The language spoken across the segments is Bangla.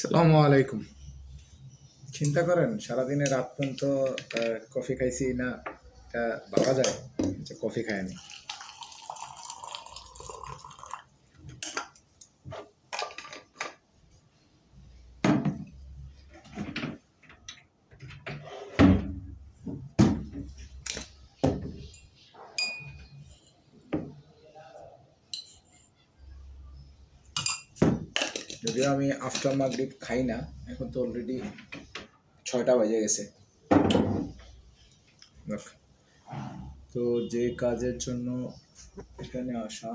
সালামু আলাইকুম। চিন্তা করেন, সারাদিনে রাত পর্যন্ত কফি খাইছি না ভাবা যায় যে কফি খায়নি যদিও আমি আফটার মাগরিব খাই না, এখন তো অলরেডি ছয়টা বাজে গেছে। তো যে কাজের জন্য এখানে আসা।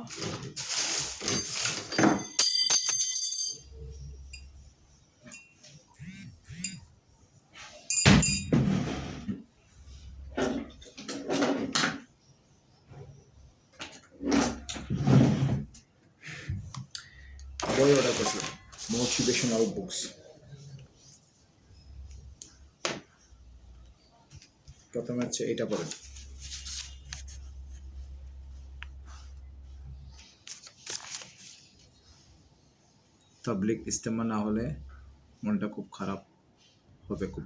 বই অর্ডার করছিলাম। Motivational books. প্রথমে হচ্ছে এটা পড়েন তাবলিক ইস্তেমা না হলে মনটা খুব খারাপ হবে খুব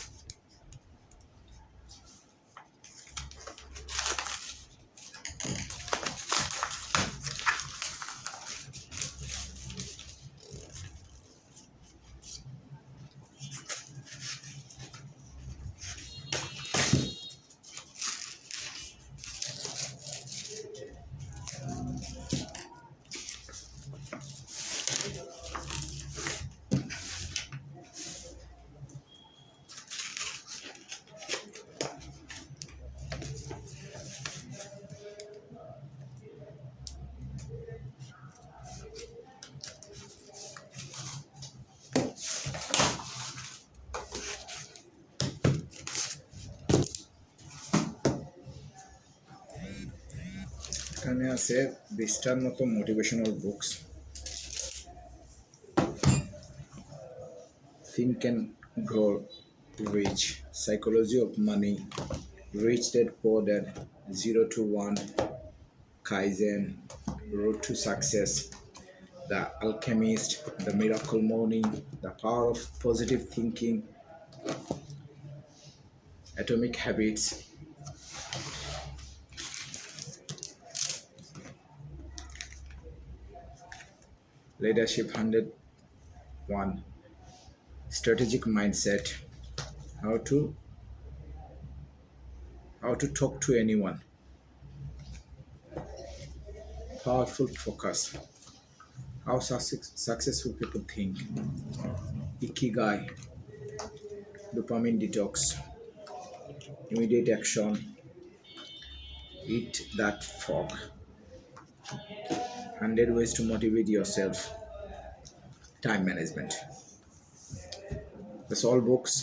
এখানে আছে বিশটার মতো motivational books think and grow rich psychology of money rich dad poor dad zero to one kaizen road to success the alchemist the miracle morning the power of positive thinking atomic habits Leadership 101 strategic mindset. How to how to talk to anyone. Powerful focus. How success, successful people think. Ikigai. Dopamine detox. Immediate action. Eat that frog 100 ways to motivate yourself time management that's all books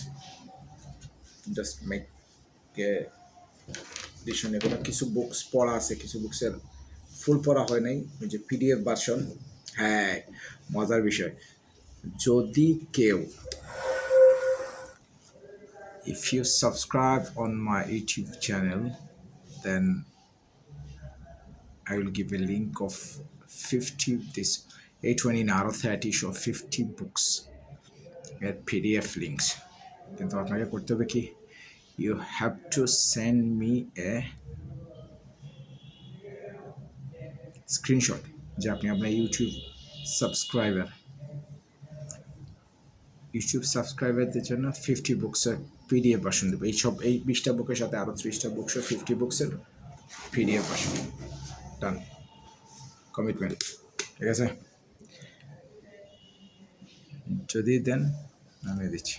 just make edition এগুলো কিছু বুকস পড়া আছে কিছু বুকসের ফুল পড়া হয় নাই ওই যে পিডিএফ ভার্সন হ্যাঁ মজার বিষয় যদি কেউ if you subscribe on my youtube channel then I will give a link of 50 this 820 Naro 30 show 50 books at PDF links. কিন্তু আপনাকে করতে হবে কি? You have to send me a screenshot যে আপনি আপনার ইউটিউব সাবস্ক্রাইবার ইউটিউব সাবস্ক্রাইবারদের জন্য ফিফটি বুকসের পিডিএফ ভার্সন দেবো। এই সব, এই বিশটা বুকের সাথে আরও ত্রিশটা বুকসের ফিফটি বুকসের পিডিএফ ভার্সন ডান কমিটমেন্ট ঠিক আছে? যদি দেন আমি দিচ্ছি।